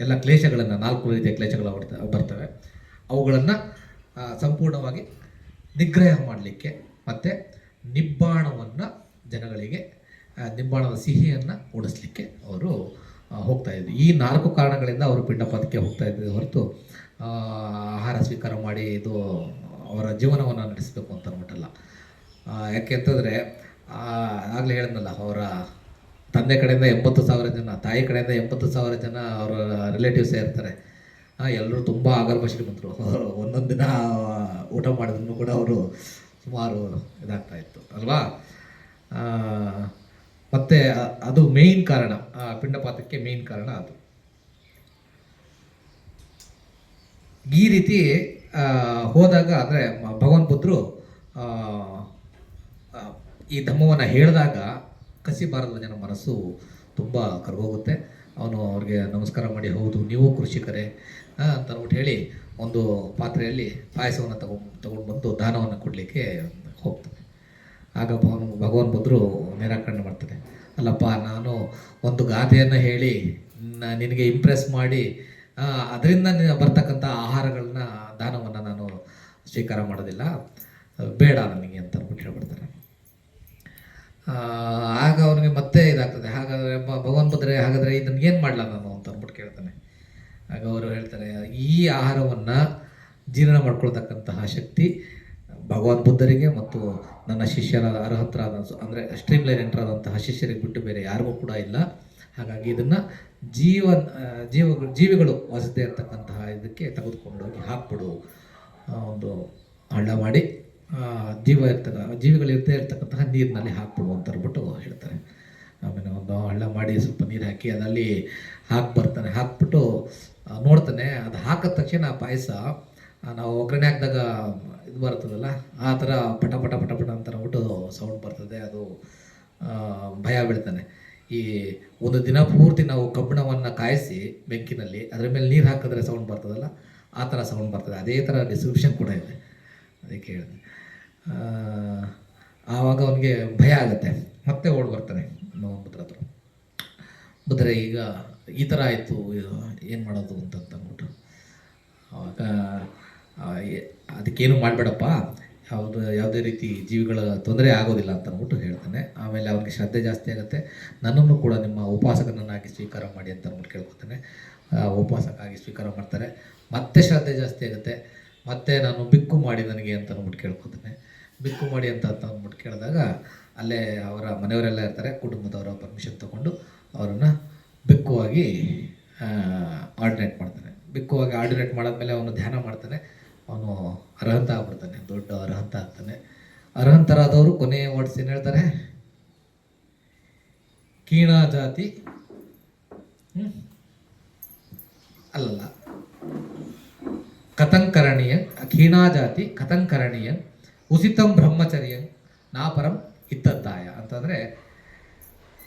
ಎಲ್ಲ ಕ್ಲೇಶಗಳನ್ನು, ನಾಲ್ಕು ರೀತಿಯ ಕ್ಲೇಶಗಳು ಬರ್ತ- ಬರ್ತವೆ. ಅವುಗಳನ್ನು ಸಂಪೂರ್ಣವಾಗಿ ನಿಗ್ರಹ ಮಾಡಲಿಕ್ಕೆ ಮತ್ತು ನಿಬ್ಬಾಣವನ್ನು ಜನಗಳಿಗೆ ನಿಬ್ಬಾಣದ ಸಿಹಿಯನ್ನು ಉಡಿಸ್ಲಿಕ್ಕೆ ಅವರು ಹೋಗ್ತಾ ಇದ್ರು. ಈ ನಾಲ್ಕು ಕಾರಣಗಳಿಂದ ಅವರು ಪಿಂಡಪಾತಕ್ಕೆ ಹೋಗ್ತಾ ಇದ್ದರು ಹೊರತು ಆಹಾರ ಸ್ವೀಕಾರ ಮಾಡಿ ಇದು ಅವರ ಜೀವನವನ್ನು ನಡೆಸಬೇಕು ಅಂತ ಅಂದ್ಬಿಟ್ಟಲ್ಲ. ಯಾಕೆ ಅಂತಂದರೆ ಆಗಲೇ ಹೇಳಿದ್ನಲ್ಲ, ಅವರ ತಂದೆ ಕಡೆಯಿಂದ ಎಂಬತ್ತು ಸಾವಿರ ಜನ, ತಾಯಿ ಕಡೆಯಿಂದ ಎಂಬತ್ತು ಸಾವಿರ ಜನ ಅವರ ರಿಲೇಟಿವ್ಸೇ ಇರ್ತಾರೆ. ಎಲ್ಲರೂ ತುಂಬ ಆಗರ್ಭ ಶ್ರೀಮಂತರು ಅವರು ಒಂದೊಂದು ದಿನ ಊಟ ಮಾಡಿದ್ರು ಕೂಡ ಅವರು ಸುಮಾರು ಇದಾಗ್ತಾ ಇತ್ತು ಅಲ್ವಾ? ಮತ್ತೆ ಅದು ಮೇಯ್ನ್ ಕಾರಣ ಪಿಂಡಪಾತಕ್ಕೆ ಮೇಯ್ನ್ ಕಾರಣ ಅದು. ಈ ರೀತಿ ಹೋದಾಗ ಅಂದರೆ ಭಗವಾನ್ ಆ, ಈ ಧಮ್ಮವನ್ನು ಹೇಳಿದಾಗ ಕಸಿಬಾರದ ಜನ ಮನಸ್ಸು ತುಂಬ ಕರ್ಗೋಗುತ್ತೆ. ಅವನು ಅವ್ರಿಗೆ ನಮಸ್ಕಾರ ಮಾಡಿ ಹೌದು ನೀವು ಕೃಷಿಕರೇ ಅಂತ ಅಂದ್ಬಿಟ್ಟು ಹೇಳಿ ಒಂದು ಪಾತ್ರೆಯಲ್ಲಿ ಪಾಯಸವನ್ನು ತಗೊಂಡು ತಗೊಂಡು ಬಂದು ದಾನವನ್ನು ಕೊಡಲಿಕ್ಕೆ ಹೋಗ್ತಾನೆ ಆಗ ಭಗವನ್ ಭಗವಾನ್ ಬಂದರು ನಿರಾಕರಣೆ ಮಾಡ್ತಾನೆ ಅಲ್ಲಪ್ಪ, ನಾನು ಒಂದು ಗಾದೆಯನ್ನು ಹೇಳಿ ನಿನಗೆ ಇಂಪ್ರೆಸ್ ಮಾಡಿ ಅದರಿಂದ ಬರ್ತಕ್ಕಂಥ ಆಹಾರಗಳನ್ನ, ದಾನವನ್ನು ನಾನು ಸ್ವೀಕಾರ ಮಾಡೋದಿಲ್ಲ. ಬೇಡ ನನಗೆ ಅಂತ ಅಂದ್ಬಿಟ್ಟು ಹೇಳ್ಬಿಡ್ತಾರೆ. ಆಗ ಅವನಿಗೆ ಮತ್ತೆ ಇದಾಗ್ತದೆ. ಹಾಗಾದರೆ ಭಗವಾನ್ ಬಂದರೆ ಹಾಗಾದರೆ ಇದನ್ನು ಏನು ಮಾಡಲ್ಲ ನಾನು? ಆಗ ಅವರು ಹೇಳ್ತಾರೆ, ಈ ಆಹಾರವನ್ನು ಜೀರ್ಣ ಮಾಡ್ಕೊಳ್ತಕ್ಕಂತಹ ಶಕ್ತಿ ಭಗವಾನ್ ಬುದ್ಧರಿಗೆ ಮತ್ತು ನನ್ನ ಶಿಷ್ಯರಾದ ಅರ್ಹತರಾದ ಅಂದರೆ ಸ್ಟ್ರೀಮ್ ಲೈನ್ ಎಂಟ್ರಾದಂತಹ ಶಿಷ್ಯರಿಗೆ ಬಿಟ್ಟು ಬೇರೆ ಯಾರಿಗೂ ಕೂಡ ಇಲ್ಲ. ಹಾಗಾಗಿ ಇದನ್ನು ಜೀವ ಜೀವಗಳು ಜೀವಿಗಳು ವಸತಿ ಇರ್ತಕ್ಕಂತಹ ಇದಕ್ಕೆ ತೆಗೆದುಕೊಂಡೋಗಿ ಹಾಕ್ಬಿಡು ಒಂದು ಹಳ್ಳ ಮಾಡಿ ಜೀವ ಇರ್ತಕ್ಕ, ಜೀವಿಗಳು ಇರ್ತೇ ಇರ್ತಕ್ಕಂತಹ ನೀರಿನಲ್ಲಿ ಹಾಕ್ಬಿಡು ಅಂತ ಹೇಳ್ಬಿಟ್ಟು ಹೇಳ್ತಾರೆ. ಆಮೇಲೆ ಒಂದು ಹಳ್ಳ ಮಾಡಿ ಸ್ವಲ್ಪ ನೀರು ಹಾಕಿ ಅದಲ್ಲಿ ಹಾಕಿ ಬರ್ತಾನೆ ಹಾಕ್ಬಿಟ್ಟು ನೋಡ್ತಾನೆ. ಅದು ಹಾಕಿದ ತಕ್ಷಣ ಆ ಪಾಯಸ ನಾವು ಒಗ್ಗರಣೆ ಹಾಕಿದಾಗ ಇದು ಬರ್ತದಲ್ಲ ಆ ಥರ ಪಟ ಪಟ ಪಟ ಪಟ ಅಂತ ಅಂದ್ಬಿಟ್ಟು ಸೌಂಡ್ ಬರ್ತದೆ. ಅದು ಭಯ ಬೀಳ್ತಾನೆ. ಈ ಒಂದು ದಿನ ಪೂರ್ತಿ ನಾವು ಕಬ್ಬಿಣವನ್ನು ಕಾಯಿಸಿ ಬೆಂಕಿನಲ್ಲಿ, ಅದರ ಮೇಲೆ ನೀರು ಹಾಕಿದ್ರೆ ಸೌಂಡ್ ಬರ್ತದಲ್ಲ, ಆ ಥರ ಸೌಂಡ್ ಬರ್ತದೆ. ಅದೇ ಥರ ಡಿಸ್ಕ್ರಿಪ್ಷನ್ ಕೂಡ ಇದೆ. ಅದಕ್ಕೆ ಹೇಳಿದೆ. ಆವಾಗ ಅವನಿಗೆ ಭಯ ಆಗುತ್ತೆ. ಮತ್ತೆ ಓಡ್ ಬರ್ತಾನೆ ಬುದ್ಧರ ಹತ್ರ. ಈಗ ಈ ಥರ ಆಯಿತು ಏನು ಮಾಡೋದು ಅಂತ ಅಂದ್ಬಿಟ್ಟು. ಆವಾಗ ಅದಕ್ಕೇನು ಮಾಡಬೇಡಪ್ಪ. ಯಾವುದು ಯಾವುದೇ ರೀತಿ ಜೀವಿಗಳ ತೊಂದರೆ ಆಗೋದಿಲ್ಲ ಅಂತ ಅಂದ್ಬಿಟ್ಟು ಹೇಳ್ತಾನೆ. ಆಮೇಲೆ ಅವ್ರಿಗೆ ಶ್ರದ್ಧೆ ಜಾಸ್ತಿ ಆಗುತ್ತೆ. ನನ್ನನ್ನು ಕೂಡ ನಿಮ್ಮ ಉಪಾಸಕನನ್ನಾಗಿ ಸ್ವೀಕಾರ ಮಾಡಿ ಅಂತ ಅಂದ್ಬಿಟ್ಟು ಕೇಳ್ಕೊತಾನೆ. ಆ, ಉಪವಾಸಕ್ಕಾಗಿ ಸ್ವೀಕಾರ ಮಾಡ್ತಾರೆ. ಮತ್ತೆ ಶ್ರದ್ಧೆ ಜಾಸ್ತಿ ಆಗುತ್ತೆ. ಮತ್ತೆ ನಾನು ಬಿಕ್ಕು ಮಾಡಿ ನನಗೆ ಅಂತ ಅಂದ್ಬಿಟ್ಟು ಕೇಳ್ಕೊತಾನೆ. ಬಿಕ್ಕು ಮಾಡಿ ಅಂತ ಅಂತ ಅಂದ್ಬಿಟ್ಟು ಕೇಳಿದಾಗ ಅಲ್ಲೇ ಅವರ ಮನೆಯವರೆಲ್ಲ ಇರ್ತಾರೆ. ಕುಟುಂಬದವರ ಪರ್ಮಿಷನ್ ತಗೊಂಡು ಅವರನ್ನು ಬಿಕ್ಕುವಾಗಿ ಆರ್ಡಿನೇಟ್ ಮಾಡ್ತಾನೆ. ಬಿಕ್ಕುವಾಗಿ ಆರ್ಡಿನೇಟ್ ಮಾಡಾದ್ಮೇಲೆ ಅವನು ಧ್ಯಾನ ಮಾಡ್ತಾನೆ. ಅವನು ಅರ್ಹಂತ ಆಗ್ಬಿಡ್ತಾನೆ, ದೊಡ್ಡ ಅರ್ಹಂತ ಆಗ್ತಾನೆ. ಅರ್ಹಂತರಾದವರು ಕೊನೆಯ ವರ್ಡ್ಸ್ ಏನು ಹೇಳ್ತಾರೆ? ಕೀಣ ಜಾತಿ ಅಲ್ಲ ಅಲ್ಲಲ್ಲ. ಕಥಂಕರಣೀಯ ಖೀಣಾಜಾತಿ ಕಥಂಕರಣೀಯ ಉಸಿತಂ ಬ್ರಹ್ಮಚರ್ಯ ನಾಪರಂ ಇತ್ತದ್ದಾಯ ಅಂತಂದರೆ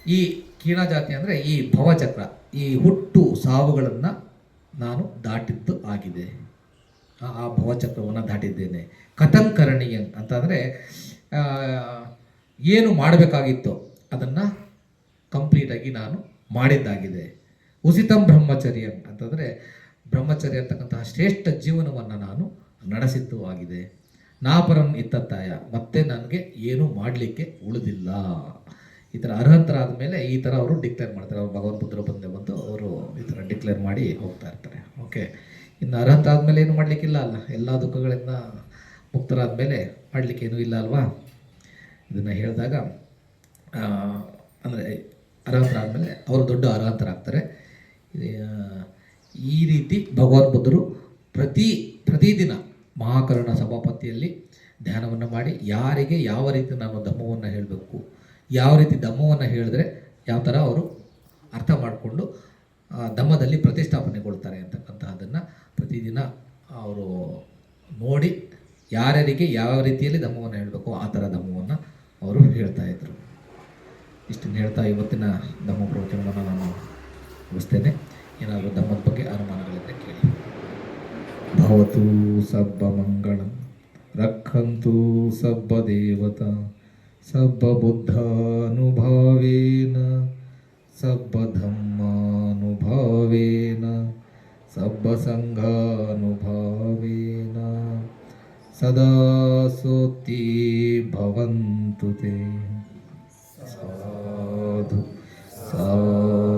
ಈ ಕೀಣಾಜಾತಿ ಅಂದರೆ ಈ ಭವಚಕ್ರ, ಈ ಹುಟ್ಟು ಸಾವುಗಳನ್ನು ನಾನು ದಾಟಿದ್ದು ಆಗಿದೆ. ಆ ಭವಚಕ್ರವನ್ನು ದಾಟಿದ್ದೇನೆ. ಕಥಂಕರಣೀಯ ಅಂತಂದರೆ ಏನು ಮಾಡಬೇಕಾಗಿತ್ತು ಅದನ್ನು ಕಂಪ್ಲೀಟಾಗಿ ನಾನು ಮಾಡಿದ್ದಾಗಿದೆ. ಉಸಿತಂ ಬ್ರಹ್ಮಚರ್ಯ ಅಂತಂದರೆ, ಬ್ರಹ್ಮಚರ್ಯ ಅಂತಕ್ಕಂತಹ ಶ್ರೇಷ್ಠ ಜೀವನವನ್ನು ನಾನು ನಡೆಸಿದ್ದು ಆಗಿದೆ. ನಾಪರಂ ಇತ್ತತ್ತಾಯ ಮತ್ತೆ ನನಗೆ ಏನೂ ಮಾಡಲಿಕ್ಕೆ ಉಳಿದಿಲ್ಲ. ಈ ಥರ ಅರ್ಹತರಾದ ಮೇಲೆ ಈ ಥರ ಅವರು ಡಿಕ್ಲೇರ್ ಮಾಡ್ತಾರೆ. ಅವ್ರು ಭಗವಂತ ಬುದ್ಧರು ಬಂದೆ ಬಂದು ಅವರು ಈ ಥರ ಡಿಕ್ಲೇರ್ ಮಾಡಿ ಹೋಗ್ತಾ ಇರ್ತಾರೆ. ಓಕೆ ಇನ್ನು ಅರ್ಹಂತ ಆದಮೇಲೆ ಏನು ಮಾಡಲಿಕ್ಕಿಲ್ಲ ಅಲ್ಲ? ಎಲ್ಲ ದುಃಖಗಳಿಂದ ಮುಕ್ತರಾದ ಮೇಲೆ ಮಾಡಲಿಕ್ಕೇನೂ ಇಲ್ಲ ಅಲ್ವಾ? ಇದನ್ನು ಹೇಳಿದಾಗ ಅಂದರೆ ಅರ್ಹಂತರಾದಮೇಲೆ ಅವರು ದೊಡ್ಡ ಅರ್ಹತರಾಗ್ತಾರೆ. ಈ ರೀತಿ ಭಗವಾನ್ ಬುದ್ಧರು ಪ್ರತಿ, ಪ್ರತಿದಿನ ಮಹಾಕರುಣ ಸಭಾಪತಿಯಲ್ಲಿ ಧ್ಯಾನವನ್ನು ಮಾಡಿ ಯಾರಿಗೆ ಯಾವ ರೀತಿ ನಾನು ಧರ್ಮವನ್ನು ಹೇಳಬೇಕು ಯಾವ ರೀತಿ ಧಮ್ಮವನ್ನು ಹೇಳಿದ್ರೆ ಯಾವ ಥರ ಅವರು ಅರ್ಥ ಮಾಡಿಕೊಂಡು ಧಮ್ಮದಲ್ಲಿ ಪ್ರತಿಷ್ಠಾಪನೆಗೊಳ್ತಾರೆ ಅಂತಕ್ಕಂತಹದನ್ನು ಪ್ರತಿದಿನ ಅವರು ನೋಡಿ ಯಾರ್ಯಾರಿಗೆ ಯಾವ ರೀತಿಯಲ್ಲಿ ಧಮ್ಮವನ್ನು ಹೇಳಬೇಕು ಆ ಥರ ಧಮ್ಮವನ್ನು ಅವರು ಹೇಳ್ತಾ ಇದ್ರು. ಇಷ್ಟನ್ನು ಹೇಳ್ತಾ ಇವತ್ತಿನ ಧಮ್ಮ ಪ್ರವಚನವನ್ನು ನಾನು ಮುಗಿಸ್ತೇನೆ. ಏನಾದರೂ ಧಮ್ಮದ ಬಗ್ಗೆ ಅನುಮಾನಗಳಿದ್ದರೆ ಕೇಳಿ. ಭವತು ಸಬ್ಬ ಮಂಗಳಂ ರಕ್ಷಂತು ಸಬ್ಬ ದೇವತಾ ಸಬ್ಬ ಬುದ್ಧಾನುಭಾವೇನ ಸಬ್ಬ ಧಮ್ಮಾನುಭಾವೇನ ಸಬ್ಬ ಸಂಘಾನುಭಾವೇನ ಸದಾ ಸೋತಿ ಭವಂತು ತೇ ಸಾಧು ಸಾಧು